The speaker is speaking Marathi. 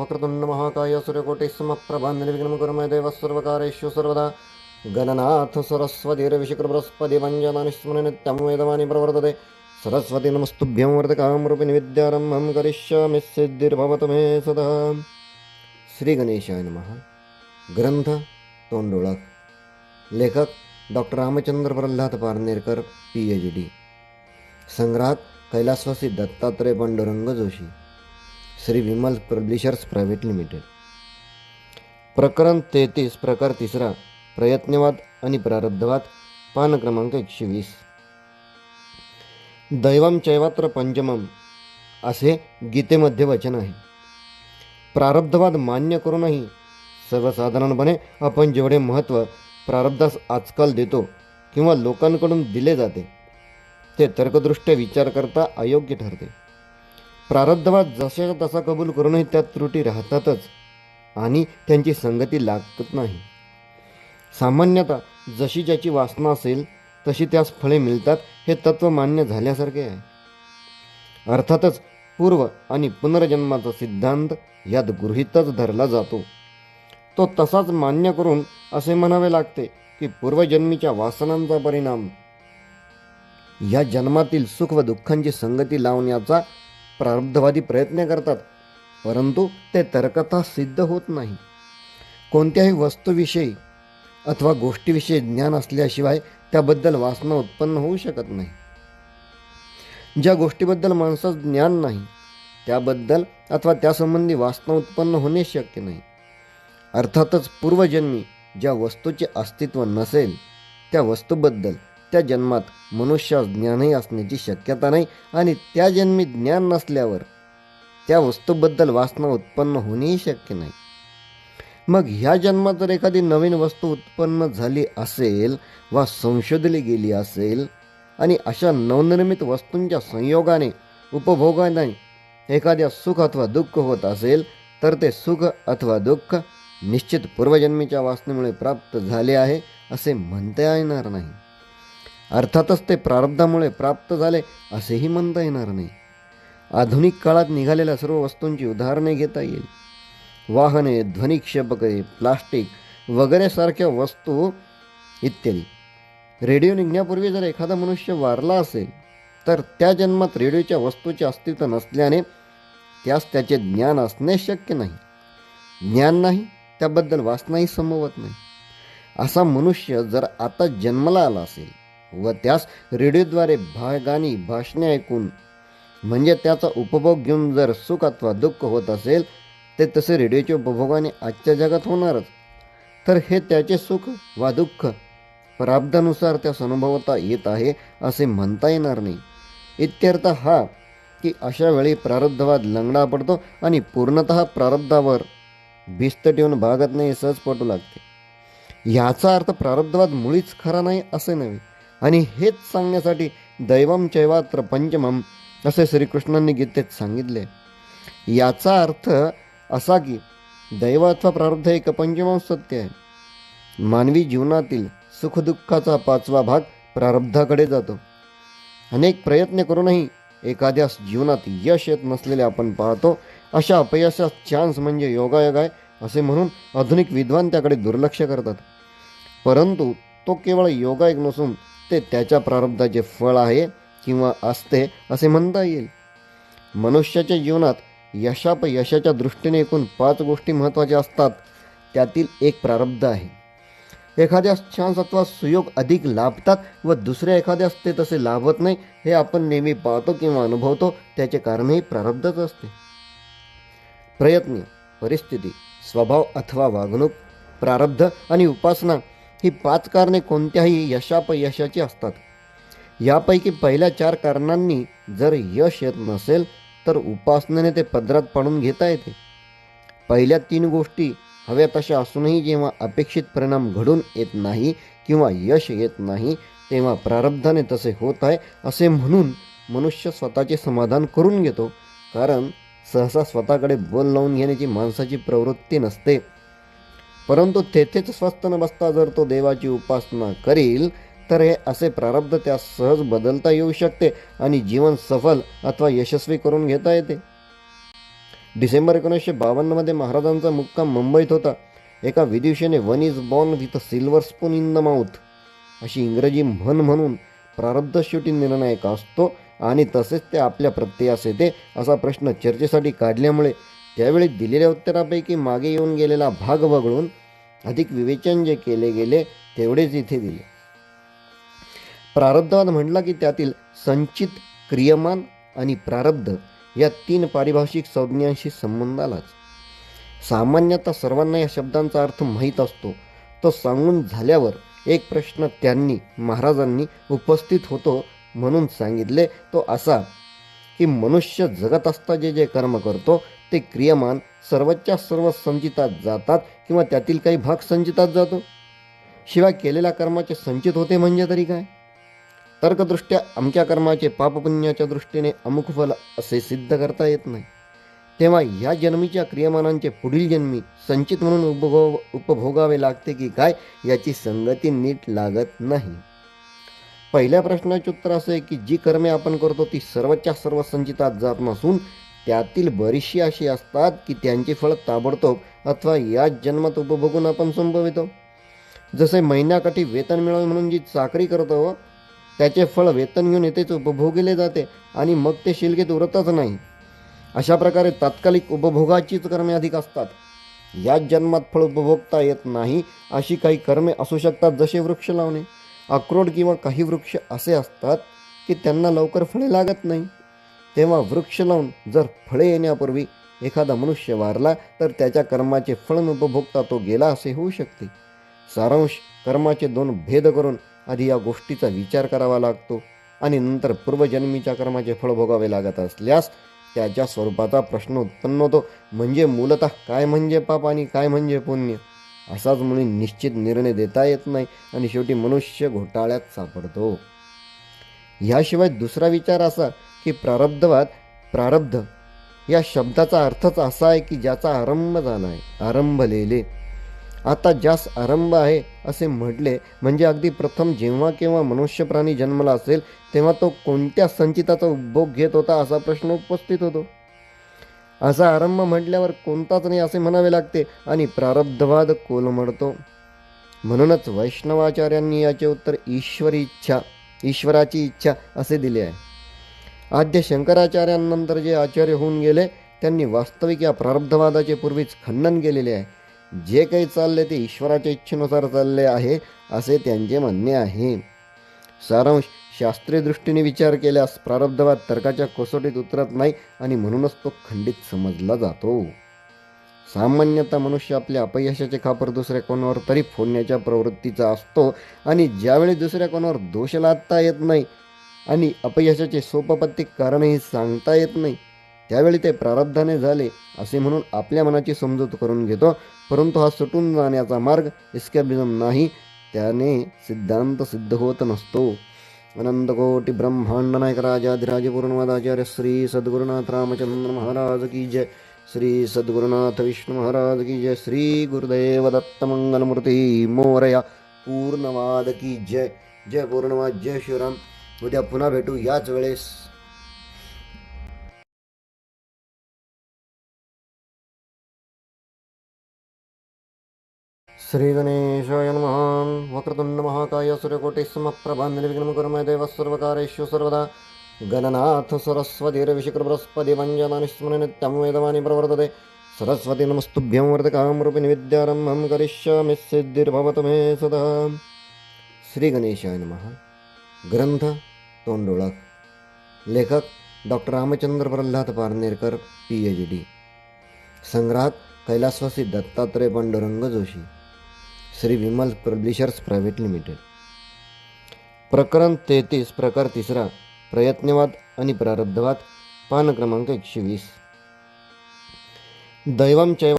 वक्रतुंड महाकाय सूर्यकोटि समप्रभा निर्विघ्नं कुरु देवः सर्वकारेषु सर्वदा गणनाथ सरस्वतीरविशुक्रबृहस्पति वञ्जनानि नित्यं वेदवानि प्रवर्तते। सरस्वती नमस्तुभ्यं वर्तकां रूपिणि विद्यारम्भं करिष्यामि सिद्धिर्भवतु मे सदा। श्रीगणेशाय नमः। ग्रंथ तोंडोळख लेखक doctor Ramchandra Pralhad Parnerkar P H D संग्राहक कैलासवासी Dattatray Pandurang Joshi. Shri Vimal publishers private limited. प्रकरण तेहतीस प्रकार तिसरा प्रयत्नवाद आणि प्रारब्धवाद पान क्रमांक एकशे वीस. दैवम चैवात्र पंचमम असे गीतेमध्ये वचन आहे. प्रारब्धवाद मान्य करूनही सर्वसाधारणपणे आपण जेवढे महत्त्व प्रारब्धास आजकाल देतो किंवा लोकांकडून दिले जाते ते तर्कदृष्ट्या विचार करता अयोग्य ठरते. प्रारब्धवाद जशाचा तसा कबूल करूनही त्यात त्रुटी राहतातच आणि त्यांची संगती लागत नाही. सामान्यतः जशी ज्याची वासना असेल तशी त्यास फळे मिळतात हे तत्व मान्य झाल्यासारखे आहे. अर्थातच पूर्व आणि पुनर्जन्माचा सिद्धांत यात गृहीतच धरला जातो. तो तसाच मान्य करून असे म्हणावे लागते की पूर्वजन्मीच्या वासनांचा परिणाम या जन्मातील सुख व दुःखांची संगती लावण्याचा प्रारब्धवादी प्रयत्न करतात परंतु ते तर्कता सिद्ध होत नाही. कोणत्याही वस्तूविषयी अथवा गोष्टीविषयी ज्ञान असल्याशिवाय त्याबद्दल वासना उत्पन्न होऊ शकत नाही. ज्या गोष्टीबद्दल माणसास ज्ञान नाही त्याबद्दल अथवा त्यासंबंधी वासना उत्पन्न होणे शक्य नाही. अर्थातच पूर्वजन्मी ज्या वस्तूचे अस्तित्व नसेल त्या वस्तूबद्दल त्या जन्मात मनुष्यास ज्ञानही असण्याची शक्यता नाही आणि त्या जन्मी ज्ञान नसल्यावर त्या वस्तूबद्दल वासना उत्पन्न होणेही शक्य नाही. मग ह्या जन्मात जर एखादी नवीन वस्तू उत्पन्न झाली असेल वा संशोधली गेली असेल आणि अशा नवनिर्मित वस्तूंच्या संयोगाने उपभोगाने एखाद्या सुख अथवा दुःख होत असेल तर ते सुख अथवा दुःख निश्चित पूर्वजन्मीच्या वासनेमुळे प्राप्त झाले आहे असे म्हणता येणार नाही. अर्थातच ते प्रारब्धामुळे प्राप्त झाले असेही म्हणता येणार नाही. आधुनिक काळात निघालेल्या सर्व वस्तूंची उदाहरणे घेता येईल. वाहने ध्वनिक्षेपके प्लास्टिक वगैरे सारख्या वस्तू इत्यादी. रेडिओ निघण्यापूर्वी जर एखादा मनुष्य वारला असेल तर त्या जन्मात रेडिओच्या वस्तूचे अस्तित्व नसल्याने त्यास त्याचे ज्ञान असणे शक्य नाही. ज्ञान नाही त्याबद्दल वासनाही संभवत नाही. असा मनुष्य जर आता जन्माला आला असेल व त्यास रेडिओद्वारे भागानी भाषणे ऐकून म्हणजे त्याचा उपभोग घेऊन जर सुख अथवा दुःख होत असेल ते तसे रेडिओच्या उपभोगाने आजच्या जगात होणारच. तर हे त्याचे सुख वा दुःख प्राब्धानुसार त्यास अनुभवता येत आहे असे म्हणता येणार नाही. इत्यर्थ हा की अशा वेळी प्रारब्धवाद लंगडा पडतो आणि पूर्णत प्रारब्धावर भिस्त ठेवून भागत नाही सहज पटू लागते. याचा अर्थ प्रारब्धवाद मुळीच खरा नाही असे नव्हे. आणि हेच सांगण्यासाठी दैवम चैवात्र पंचमम असे श्रीकृष्णांनी गीतेत सांगितले. याचा अर्थ असा की दैव अथवा प्रारब्ध एक पंचमम सत्य आहे. मानवी जीवनातील सुखदुःखाचा पाचवा भाग प्रारब्धाकडे जातो. अनेक प्रयत्न करूनही एखाद्यास जीवनात यश येत नसलेले आपण पाहतो अशा अपयशास चान्स म्हणजे योगायोग आहे असे म्हणून आधुनिक विद्वान त्याकडे दुर्लक्ष करतात. परंतु तो केवळ योगायोग नसून ते त्याच्या प्रारब्धाचे फळ आहे किंवा असते असे म्हणता येईल. मनुष्याच्या जीवनात यशापयशाच्या दृष्टीने एकूण पाच गोष्टी महत्त्वाच्या असतात. त्यातील एक प्रारब्ध आहे. एखाद्या छान अथवा सुयोग अधिक लाभतात व दुसऱ्या एखाद्यास ते तसे लाभत नाही हे आपण नेहमी पाहतो किंवा अनुभवतो त्याचे कारणही प्रारब्धच असते. प्रयत्न परिस्थिती स्वभाव अथवा वागणूक प्रारब्ध आणि उपासना ही पाच कारणे कोणत्याही यशापयशाची असतात. यापैकी पहिल्या चार कारणांनी जर यश येत नसेल तर उपासनेने ते पदरात पाडून घेता येते. पहिल्या तीन गोष्टी हव्या तशा असूनही जेव्हा अपेक्षित परिणाम घडून येत नाही किंवा यश येत नाही तेव्हा प्रारब्धाने तसे होत आहे असे म्हणून मनुष्य स्वतःचे समाधान करून घेतो. कारण सहसा स्वतःकडे बोल लावून घेण्याची माणसाची प्रवृत्ती नसते. परंतु तेथेच स्वस्थ न बसता जर तो देवाची उपासना करील तर हे असे प्रारब्ध त्यास सहज बदलता येऊ शकते आणि जीवन सफल अथवा यशस्वी करून घेता येते. डिसेंबर एकोणीसशे बावन्नमध्ये महाराजांचा मुक्काम मुंबईत होता. एका विदिवशेने one is born with a silver spoon in the mouth अशी इंग्रजी म्हण म्हणून प्रारब्ध शेवटी निर्णायक असतो आणि तसेच ते आपल्या प्रत्ययास येते असा प्रश्न चर्चेसाठी काढल्यामुळे त्यावेळी दिलेल्या उत्तरापैकी मागे येऊन गेलेला भाग वगळून अधिक विवेचन जे केले गेले तेवढेच इथे दिले. प्रारब्धवाद म्हटला की त्यातील संचित क्रियमान आणि प्रारब्ध या तीन पारिभाषिक संज्ञांशी संबंध आलाच सामान्यतः सर्वांना या शब्दांचा अर्थ माहीत असतो. तो सांगून झाल्यावर एक प्रश्न त्यांनी महाराजांनी उपस्थित होतो म्हणून सांगितले तो असा की मनुष्य जगत असता जे जे कर्म करतो ते क्रियमान सर्वच्या सर्व संचितात जातात किंवा त्यातील काही भाग संचितात जातो. शिवाय केलेल्या कर्माचे संचित होते म्हणजे तरी काय? तर्कदृष्ट्या आमच्या कर्माचे पापपुण्याच्या दृष्टीने अमुक फल असे सिद्ध करता येत नाही. तेव्हा या जन्मीच्या क्रियमानांचे पुढील जन्मी संचित म्हणून उपभोग उपभोगावे लागते की काय? याची संगती नीट लागत नाही. पहिल्या प्रश्नाचे उत्तर असं आहे की जी कर्मे आपण करतो ती सर्वच्या सर्व संचितात जात नसून त्यातील बरीचशी अशी असतात की त्यांची फळं ताबडतोब अथवा याच जन्मात उपभोगून आपण संभवितो. जसे महिन्याकाठी वेतन मिळावे म्हणून जी चाकरी करतो त्याचे फळ वेतन घेऊन येतेच उपभोगले जाते आणि मग ते शिलकेत उरतच नाही. अशा प्रकारे तात्कालिक उपभोगाचीच कर्मे अधिक असतात. याच जन्मात फळ उपभोगता येत नाही अशी काही कर्मे असू शकतात जसे वृक्ष लावणे. अक्रोड किंवा काही वृक्ष असे असतात की त्यांना लवकर फळे लागत नाही. तेव्हा वृक्ष लावून जर फळे येण्यापूर्वी एखादा मनुष्य वारला तर त्याच्या कर्माचे फळ उपभोगता तो गेला असे होऊ शकते. सारांश कर्माचे दोन भेद करून आधी या गोष्टीचा विचार करावा लागतो आणि नंतर पूर्वजन्मीच्या कर्माचे फळ भोगावे लागत असल्यास त्याच्या स्वरूपाचा प्रश्न उत्पन्न होतो. म्हणजे मूलतः काय म्हणजे पाप आणि काय म्हणजे पुण्य? असाच मुली निश्चित निर्णय देता येत नाही आणि शेवटी मनुष्य घोटाळ्यात सापडतो. ह्याशिवाय दुसरा विचार असा की प्रारब्धवाद प्रारब्ध या शब्दाचा अर्थच असा आहे की ज्याचा आरंभ झाला आहे आरंभलेले आता ज्यास आरंभ आहे असे म्हटले म्हणजे अगदी प्रथम जेव्हा केव्हा मनुष्य प्राणी जन्मला असेल तेव्हा तो कोणत्या संचिताचा उपभोग घेत होता असा प्रश्न उपस्थित होतो. असा आरंभ म्हटल्यावर कोणताच नाही असे म्हणावे लागते आणि प्रारब्धवाद कोलमडतो. म्हणूनच वैष्णवाचार्यांनी याचे उत्तर ईश्वरी इच्छा ईश्वराची इच्छा असे दिले आहे. आद्य शंकराचार्यांनंतर जे आचार्य होऊन गेले त्यांनी वास्तविक या प्रारब्धवादाचे पूर्वीच खंडन केलेले आहे. जे काही चालले ते ईश्वराच्या इच्छेनुसार चालले आहे असे त्यांचे म्हणणे आहे. सारांश शास्त्रीय दृष्टीने विचार केल्यास प्रारब्धवाद तर्काच्या कसोटीत उतरत नाही आणि म्हणूनच तो खंडित समजला जातो. सामान्यतः मनुष्य आपल्या अपयशाचे खापर दुसऱ्या कोणावर तरी फोडण्याच्या प्रवृत्तीचा असतो आणि ज्यावेळी दुसऱ्या कोणावर दोष लादता येत नाही आणि अपयशाचे सोपपत्ती कारणही सांगता येत नाही त्यावेळी ते प्रारब्धाने झाले असे म्हणून आपल्या मनाची समजूत करून घेतो परंतु हा सुटून जाण्याचा मार्ग इस्कॅबिझम नाही त्याने सिद्धांत सिद्ध होत नसतो. अनंतकोटी ब्रह्मांड नायक राजाधिराज पूर्णवादाचार्य श्री सद्गुरुनाथ रामचंद्र महाराज की जय। श्री सद्गुरुनाथ विष्णू महाराज की जय। श्री गुरुदेव दत्त मंगलमूर्ती मोरया पूर्णवाद की जय। जय पूर्णवाद जय शिवराम उद्या पुन्हा भेटू याच वेळेस। श्रीगणेशाय नमः वक्रतुण्ड महाकाय सूर्यकोटि समप्रभा निर्विघ्नं देवः सर्वकारेषु सर्वदा। गणनाथ सरस्वतीर्विशुक्रबृहस्पति वञ्जनानि नित्यं वेदवानि प्रवर्तते। सरस्वती नमस्तुभ्यं वर्धकां रूपिणि विद्यारम्भं करिष्यामि सिद्धिर्भवतु मे सदा। श्रीगणेशाय नमः। ग्रंथ तोंडोळख। लेखक doctor Ramchandra Pralhad Parnerkar P H D संग्राहक कैलासवासी Dattatray Pandurang Joshi. Shri Vimal publishers private limited. प्रकरण तेहतीस प्रकार तिसरा प्रयत्नवाद आणि प्रारब्धवाद पान क्रमांक एकशे वीस. दैवम चैव